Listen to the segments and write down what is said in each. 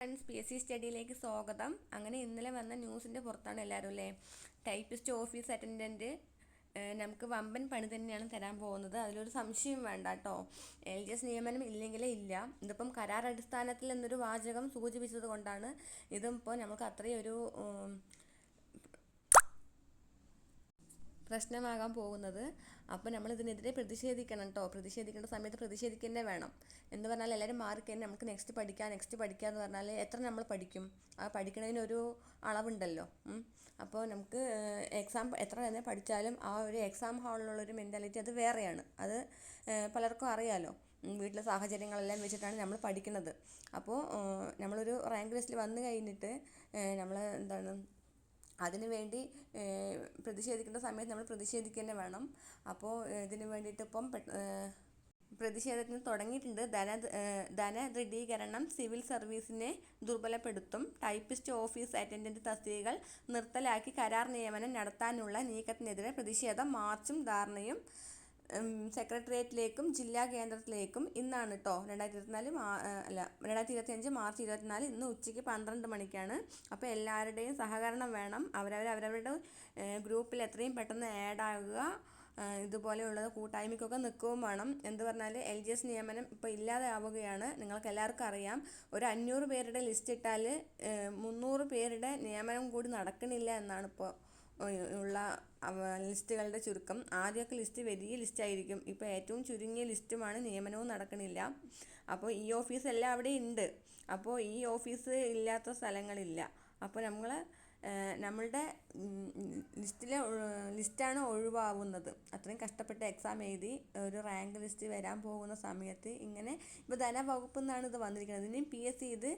Friends P S C സ്റ്റഡിയിലേക്ക് സ്വാഗതം. അങ്ങനെ ഇന്നലെ വന്ന ന്യൂസിന്റെ പുറത്താണ് എല്ലാവരും അല്ലേ? ടൈപ്പിസ്റ്റ് ഓഫീസ് അറ്റൻഡന്റ് നമുക്ക് വമ്പൻ പണി തന്നെയാണ് തരാൻ പോകുന്നത്. അതിലൊരു സംശയം വേണ്ട കേട്ടോ എൽ ജി എസ് നിയമനം ഇല്ലെങ്കിലേ ഇല്ല. ഇതിപ്പം കരാർ അടിസ്ഥാനത്തിൽ എന്നൊരു വാചകം സൂചിപ്പിച്ചത് കൊണ്ടാണ്. ഇതിപ്പോൾ നമുക്ക് അത്രയും ഒരു പ്രശ്നമാകാൻ പോകുന്നത്. അപ്പോൾ നമ്മൾ ഇതിനെതിരെ പ്രതിഷേധിക്കണം കേട്ടോ പ്രതിഷേധിക്കേണ്ട സമയത്ത് പ്രതിഷേധിക്കുക വേണം. എന്ന് പറഞ്ഞാൽ എല്ലാവരും മാറിക്കഴിഞ്ഞാൽ നമുക്ക് നെക്സ്റ്റ് പഠിക്കാം നെക്സ്റ്റ് പഠിക്കുക എന്ന് പറഞ്ഞാൽ എത്ര നമ്മൾ പഠിക്കും? ആ പഠിക്കുന്നതിനൊരു അളവുണ്ടല്ലോ. അപ്പോൾ നമുക്ക് എക്സാം എത്ര തന്നെ പഠിച്ചാലും ആ ഒരു എക്സാം ഹാളിലുള്ളൊരു മെന്റാലിറ്റി അത് വേറെയാണ്. അത് പലർക്കും അറിയാലോ. വീട്ടിലെ സാഹചര്യങ്ങളെല്ലാം വെച്ചിട്ടാണ് നമ്മൾ പഠിക്കുന്നത്. അപ്പോൾ നമ്മളൊരു റാങ്ക് ലിസ്റ്റിൽ വന്നു കഴിഞ്ഞിട്ട് നമ്മൾ എന്താണ് അതിന് വേണ്ടി പ്രതിഷേധിക്കേണ്ട സമയത്ത് നമ്മൾ പ്രതിഷേധിക്കുക തന്നെ വേണം അപ്പോൾ ഇതിന് വേണ്ടിയിട്ട് ഇപ്പം പ്രതിഷേധത്തിന് തുടങ്ങിയിട്ടുണ്ട്. ധന ധനദൃഢീകരണം സിവിൽ സർവീസിനെ ദുർബലപ്പെടുത്തും. ടൈപ്പിസ്റ്റ് ഓഫീസ് അറ്റൻഡന്റ് തസ്തികകൾ നിർത്തലാക്കി കരാർ നിയമനം നടത്താനുള്ള നീക്കത്തിനെതിരെ പ്രതിഷേധം മാർച്ചും ധാരണയും സെക്രട്ടേറിയറ്റിലേക്കും ജില്ലാ കേന്ദ്രത്തിലേക്കും ഇന്നാണ് കേട്ടോ രണ്ടായിരത്തി ഇരുപത്തിനാല് അല്ല രണ്ടായിരത്തി ഇരുപത്തിയഞ്ച് മാർച്ച് ഇരുപത്തിനാല് ഇന്ന് ഉച്ചയ്ക്ക് പന്ത്രണ്ട് മണിക്കാണ്. അപ്പോൾ എല്ലാവരുടെയും സഹകരണം വേണം. അവരവർ അവരവരുടെ ഗ്രൂപ്പിൽ എത്രയും പെട്ടെന്ന് ആഡ് ഇതുപോലെയുള്ളത് കൂട്ടായ്മയ്ക്കൊക്കെ നിൽക്കുകയും വേണം. എന്ന് പറഞ്ഞാൽ എൽ ജി എസ് നിയമനം ഇപ്പോൾ ഇല്ലാതെ ആവുകയാണ് നിങ്ങൾക്ക് എല്ലാവർക്കും അറിയാം. ഒരു അഞ്ഞൂറ് പേരുടെ ലിസ്റ്റ് ഇട്ടാൽ മുന്നൂറ് പേരുടെ നിയമനം കൂടി നടക്കണില്ല എന്നാണ് ഇപ്പോൾ ഉള്ള ലിസ്റ്റുകളുടെ ചുരുക്കം. ആദ്യമൊക്കെ ലിസ്റ്റ് വലിയ ലിസ്റ്റ് ആയിരിക്കും ഇപ്പോൾ ഏറ്റവും ചുരുങ്ങിയ ലിസ്റ്റുമാണ് നിയമനവും നടക്കണില്ല. അപ്പോൾ ഈ ഓഫീസ് എല്ലാം അവിടെ ഉണ്ട്. അപ്പോൾ ഈ ഓഫീസ് ഇല്ലാത്ത സ്ഥലങ്ങളില്ല. അപ്പോൾ നമ്മൾ നമ്മളുടെ ലിസ്റ്റിലെ ലിസ്റ്റാണ് ഒഴിവാവുന്നത്. അത്രയും കഷ്ടപ്പെട്ട് എക്സാം എഴുതി ഒരു റാങ്ക് ലിസ്റ്റ് വരാൻ പോകുന്ന സമയത്ത് ഇങ്ങനെ ഇപ്പോൾ ധനവകുപ്പ് നിന്നാണ് ഇത് വന്നിരിക്കുന്നത്. ഇനിയും പി എസ് സി ഇത്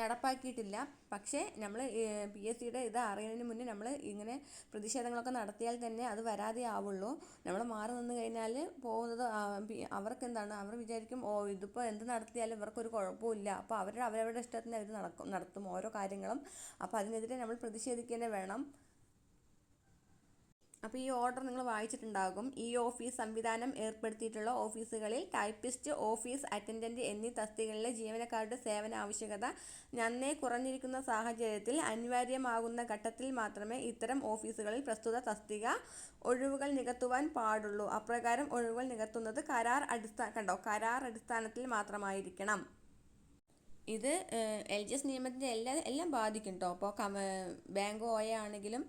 നടപ്പാക്കിയിട്ടില്ല. പക്ഷേ നമ്മൾ പി എസ് സിയുടെ ഇത് അറിയുന്നതിന് മുന്നേ നമ്മൾ ഇങ്ങനെ പ്രതിഷേധങ്ങളൊക്കെ നടത്തിയാൽ തന്നെ അത് വരാതെ ആവുള്ളൂ. നമ്മൾ മാറി നിന്ന് കഴിഞ്ഞാൽ പോകുന്നത് അവർക്ക് എന്താണ് അവർ വിചാരിക്കും ഓ ഇതിപ്പോൾ എന്ത് നടത്തിയാലും ഇവർക്കൊരു കുഴപ്പമില്ല അപ്പോൾ അവർ അവരവരുടെ ഇഷ്ടത്തിന് അവർ നടക്കും നടത്തും ഓരോ കാര്യങ്ങളും. അപ്പോൾ അതിനെതിരെ നമ്മൾ പ്രതിഷേധിക്കുക തന്നെ വേണം. അപ്പോൾ ഈ ഓർഡർ നിങ്ങൾ വായിച്ചിട്ടുണ്ടാകും. ഈ ഓഫീസ് സംവിധാനം ഏർപ്പെടുത്തിയിട്ടുള്ള ഓഫീസുകളിൽ ടൈപ്പിസ്റ്റ് ഓഫീസ് അറ്റൻഡന്റ് എന്നീ തസ്തികളിലെ ജീവനക്കാരുടെ സേവന ആവശ്യകത നന്നേ കുറഞ്ഞിരിക്കുന്ന സാഹചര്യത്തിൽ അനിവാര്യമാകുന്ന ഘട്ടത്തിൽ മാത്രമേ ഇത്തരം ഓഫീസുകളിൽ പ്രസ്തുത തസ്തിക ഒഴിവുകൾ നികത്തുവാൻ പാടുള്ളൂ. അപ്രകാരം ഒഴിവുകൾ നികത്തുന്നത് കരാർ അടിസ്ഥാന കണ്ടോ? കരാർ അടിസ്ഥാനത്തിൽ മാത്രമായിരിക്കണം. ഇത് എൽ ജി എസ് നിയമത്തിന്റെ എല്ലാ എല്ലാം ബാധിക്കും കേട്ടോ അപ്പോൾ കമ ബാങ്ക് ഓയ ആണെങ്കിലും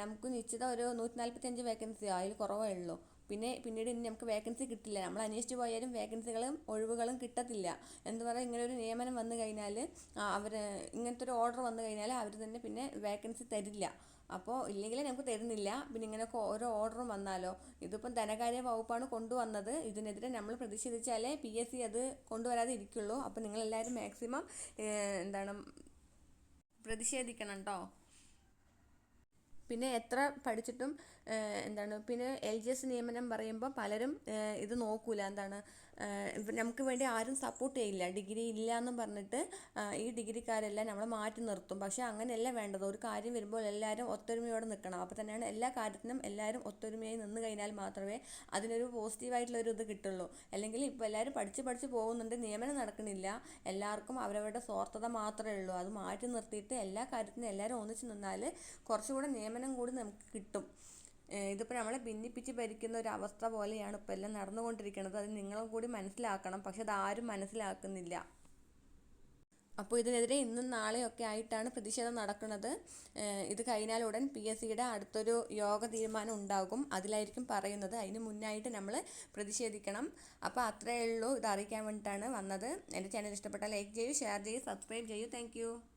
നമുക്ക് നിശ്ചിത ഒരു നൂറ്റി നാൽപ്പത്തഞ്ച് വേക്കൻസി അതിൽ കുറവേ ഉള്ളൂ. പിന്നെ പിന്നീട് ഇനി നമുക്ക് വേക്കൻസി കിട്ടില്ല. നമ്മൾ അന്വേഷിച്ച് പോയാലും വേക്കൻസികളും ഒഴിവുകളും കിട്ടത്തില്ല. എന്ന് പറഞ്ഞാൽ ഇങ്ങനെ ഒരു നിയമനം വന്നു കഴിഞ്ഞാൽ അവർ ഇങ്ങനത്തെ ഒരു ഓർഡർ വന്നു കഴിഞ്ഞാൽ അവർ തന്നെ പിന്നെ വേക്കൻസി തരില്ല. അപ്പോൾ ഇല്ലെങ്കിൽ നമുക്ക് തരുന്നില്ല. പിന്നെ ഇങ്ങനെ ഓരോ ഓർഡറും വന്നാലോ? ഇതിപ്പം ധനകാര്യ വകുപ്പാണ് കൊണ്ടുവന്നത്. ഇതിനെതിരെ നമ്മൾ പ്രതിഷേധിച്ചാലേ പി എസ് സി അത് കൊണ്ടുവരാതെ ഇരിക്കുള്ളൂ അപ്പോൾ നിങ്ങളെല്ലാവരും മാക്സിമം എന്താണ് പ്രതിഷേധിക്കണം കേട്ടോ പിന്നെ എത്ര പഠിച്ചിട്ടും എന്താണ് പിന്നെ എൽ ജി എസ് നിയമനം പറയുമ്പോൾ പലരും ഇത് നോക്കൂല. എന്താണ് നമുക്ക് വേണ്ടി ആരും സപ്പോർട്ട് ചെയ്യില്ല. ഡിഗ്രി ഇല്ല എന്ന് പറഞ്ഞിട്ട് ഈ ഡിഗ്രിക്കാരെല്ലാം നമ്മളെ മാറ്റി നിർത്തും. പക്ഷേ അങ്ങനെയല്ല വേണ്ടത്. ഒരു കാര്യം വരുമ്പോൾ എല്ലാവരും ഒത്തൊരുമയോടെ നിൽക്കണം അപ്പോൾ തന്നെയാണ് എല്ലാ കാര്യത്തിനും എല്ലാവരും ഒത്തൊരുമയായി നിന്ന് കഴിഞ്ഞാൽ മാത്രമേ അതിനൊരു പോസിറ്റീവായിട്ടുള്ള ഒരു ഇത് കിട്ടുള്ളൂ. അല്ലെങ്കിൽ ഇപ്പോൾ എല്ലാവരും പഠിച്ച് പഠിച്ച് പോകുന്നുണ്ട് നിയമനം നടക്കുന്നില്ല എല്ലാവർക്കും അവരവരുടെ സ്വാർത്ഥത മാത്രമേ ഉള്ളൂ. അത് മാറ്റി നിർത്തിയിട്ട് എല്ലാ കാര്യത്തിനും എല്ലാവരും ഒന്നിച്ച് നിന്നാൽ കുറച്ചുകൂടെ നിയമനം കൂടി നമുക്ക് കിട്ടും. ഇതിപ്പോൾ നമ്മളെ ഭിന്നിപ്പിച്ച് ഭരിക്കുന്ന ഒരു അവസ്ഥ പോലെയാണ് ഇപ്പോൾ എല്ലാം നടന്നുകൊണ്ടിരിക്കുന്നത്. അത് നിങ്ങളും കൂടി മനസ്സിലാക്കണം. പക്ഷെ അതാരും മനസ്സിലാക്കുന്നില്ല. അപ്പോൾ ഇതിനെതിരെ ഇന്നും നാളെയൊക്കെ ആയിട്ടാണ് പ്രതിഷേധം നടക്കുന്നത്. ഇത് കഴിഞ്ഞാൽ ഉടൻ പി എസ് സിയുടെ അടുത്തൊരു യോഗ തീരുമാനം ഉണ്ടാകും. അതിലായിരിക്കും പറയുന്നത്. അതിന് മുന്നായിട്ട് നമ്മൾ പ്രതിഷേധിക്കണം. അപ്പോൾ അത്രയേ ഉള്ളൂ. ഇത് അറിയിക്കാൻ വേണ്ടിയിട്ടാണ് വന്നത്. എന്റെ ചാനൽ ഇഷ്ടപ്പെട്ടാൽ ലൈക്ക് ചെയ്യൂ ഷെയർ ചെയ്യൂ സബ്സ്ക്രൈബ് ചെയ്യൂ. താങ്ക്